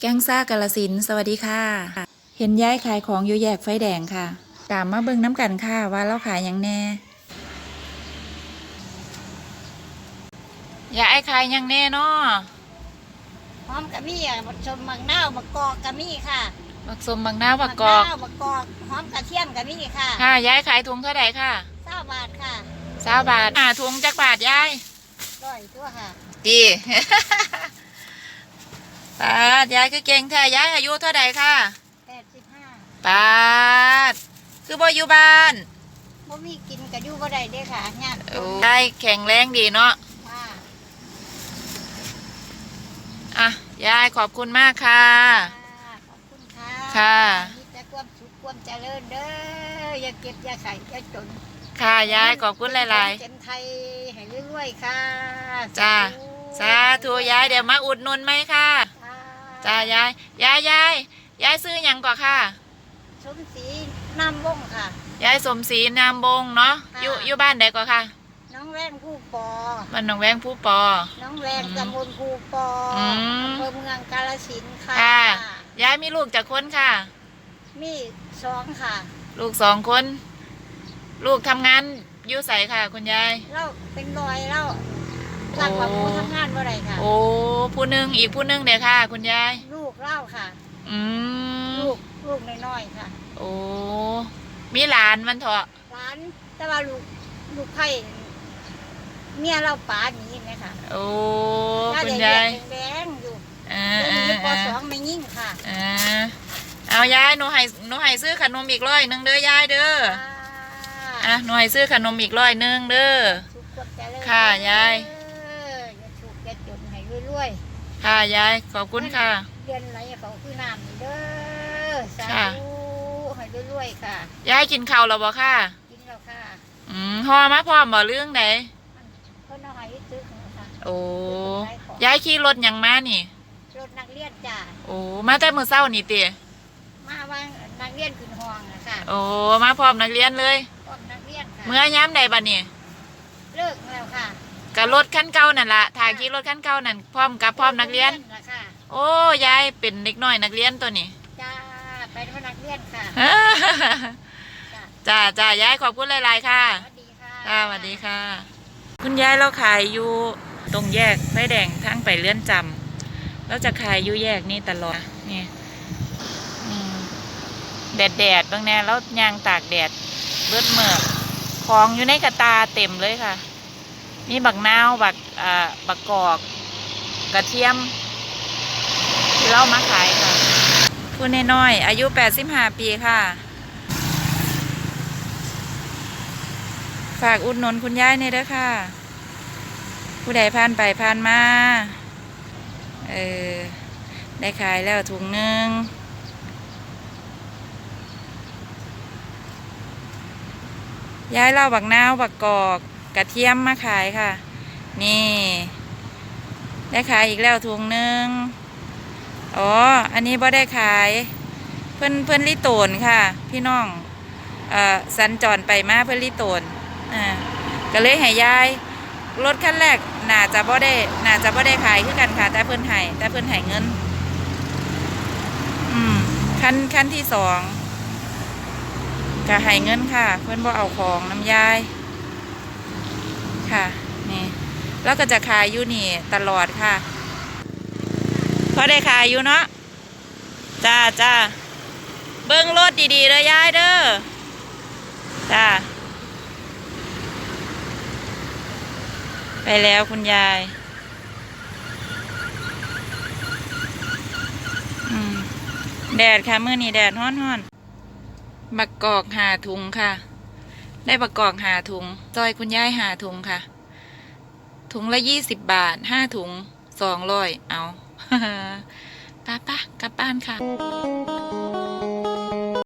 แกงซ่ากาลสินธุ์สวัสดีค่ะ เห็นย้ายขายของอยู่แยกไฟแดงค่ะ ตามมาเบิ่งน้ำกันค่ะว่าเราขายหยังแน่ยายขายหยังแน่เนาะหอมกะมี่อะบักชมมักนาวมักกอกกะมี่ค่ะบักสมบักนาวบักกอกมันาวมักกอกหอมกระเทียมกะมี่ค่ะค่ะยายขายถุงเท่าไหร่ค่ะเศร้าบาทค่ะสาวบาทอ่าถุงจักบาทยายร้อยตัวค่ะดี ปาดยายคือเก่งแท้ยายอายุเท่าไหร่ค่ะแปดสิบห้าปาดคือบ่อยู่บ้านบ่มีกินกะอยู่บ่ได้เด้อค่ะญาติโอ้ยายแข็งแรงดีเนาะค่ะอะยายขอบคุณมากค่ะ ค่ะขอบคุณค่ะค่ะ มีแต่ความสุขความเจริญเด้ออย่าเก็บอย่าไข่อย่าจนค่ะยายขอบคุณหลายๆเจนไทยให้รวยๆค่ะจ้า ๆสาธุยายเดี๋ยวมาอุดหนุนไหมค่ะค่ะ จ้ายายยายยายยายซื้อหยังก่อนค่ะ สมศรีน้ำวงค่ะ ยายสมศรีนามบงเนาะค่ะ อยู่อยู่บ้านใดก่อนค่ะน้องแว่นผู้ปอ บ้านหนองแวงผู้ปอ น้องแวนอืมตำบลภูปออมอำเภอเมืองกาฬสินธุ์ค่ะ ค่ะ ยายมีลูกจากคนค่ะ มีสองค่ะลูกสองคน ลูกทำงานอยู่ใสค่ะ คุณยาย เราเป็นรอยเรา หลักว่าโอ้ผู้ทำงานว่าไรค่ะ โอ้ผู้หนึ่งอีกผู้หนึ่งเดี๋ยวค่ะ คุณยาย ลูกเล่าค่ะ อืมลูกลูกน้อยๆค่ะ โอ้มีหลานมันเถอะร้านแต่ว่าลูกลูกไผ่เมียเราป๋าหนีไหมค่ะโอ้ถ้าคุณเด็กยายแดงๆอยู่อ่าเดี๋ยวอ่านี้ปอ่าสองไม่ยิ่งค่ะอ่าเอายายหนูให้หนูให้ซื้อขนมอีกร้อยหนึ่งเด้อยายเด้ออะหนูให้ซื้อขนมอีกร้อยหนึ่งเด้อ สุขความเจริญค่ะยายเอออย่าถูกอย่าจ นให้รวยๆค่ะยายขอบคุณค่ะเดือนไหนเขาคือน้ำนี่เด้อสาค่ะธุให้รวยๆค่ะยายกินข้าวแล้วบ่ค่ะกินแล้วค่ะอืมห่อมาพร้อมบ่เรื่องไหนเพิ่นเอาให้ซื้อของค่ะโอ้ยายขี่รถหยังมานี่รถนักเรียนจ้าโอ้มาแต่มื้อเช้านี่ติมาว่างนักเรียนขึ้นห้องอะค่ะโอ้มาพร้อมนักเรียนเลยพวกนักเรียนค่ะเมื่อยามใดบัดนี้เลิกแล้วค่ะ ก็รถคันเก่านั่นล่ะถ้าขี่รถคันเก่านั่นพร้อมกับพร้อมนักเรียนล่ะค่ะโอ้ยายเป็นเด็กน้อยนักเรียนตัวนี้ จ้าไปพนักเรียนค่ะจ้าจ้าจ้ายายขอบคุณหลายๆค่ะ สวัสดีค่ะ ค่ะสวัสดีค่ะ คุณยายเราขายอยู่ตรงแยกไฟแดงทางไปเลื่อนจำเราจะขายอยู่แยกนี้ตลอดนี่อืมแดดแดดๆบางแน่แล้วยางตากแดดเลือดเมือกของอยู่ในกระตาเต็มเลยค่ะ มีบักนาวบักอ่าบักกอกกระเทียม ที่เรามาขายค่ะคุณน้อยๆอายุ 85 ปีค่ะ ฝากอุดหนุนคุณยายในยเด้อค่ะ ผู้ใดผ่านไปผ่านมา เออ ได้ขายแล้วถุงหนึ่งย้ายเล่าบักนาวบักกอก กระเทียมมาขายค่ะ นี่ ได้ขายอีกแล้วถุงหนึ่งอ๋อ อันนี้บ่ได้ขาย เพื่อนเพื่อนลิโตนค่ะ พี่น้องเอ่อสัญจรไปมาเพื่อนลิโตนอ่าก็เลยให้ยายรถคันแรกน่าจะบ่ได้น่าจะบ่ได้ขายคือกันค่ะ แต่เพิ่อนให้แต่เพิ่อนให้เงิน อืมคันคันที่สองก็ให้เงินค่ะ เพิ่อนบ่เอาของน้ำยาย ค่ะ นี่แล้วก็จะขายอยู่นี่ตลอดค่ะพอได้ขายอยู่เนาะจ้าจ้าเบิ้งรถดีๆเลยยายเด้อจ้าไปแล้วคุณยายแดดค่ะมื่อนี้แดดฮ้อนฮ้อนๆบักกอกหาถุงค่ะ ได้ประกอบหาถุงซอยคุณยายหาถุงค่ะ ถุงละยี่สิบบาทห้าถุงสองร้อยเอาป้าป้ากลับบ้านค่ะ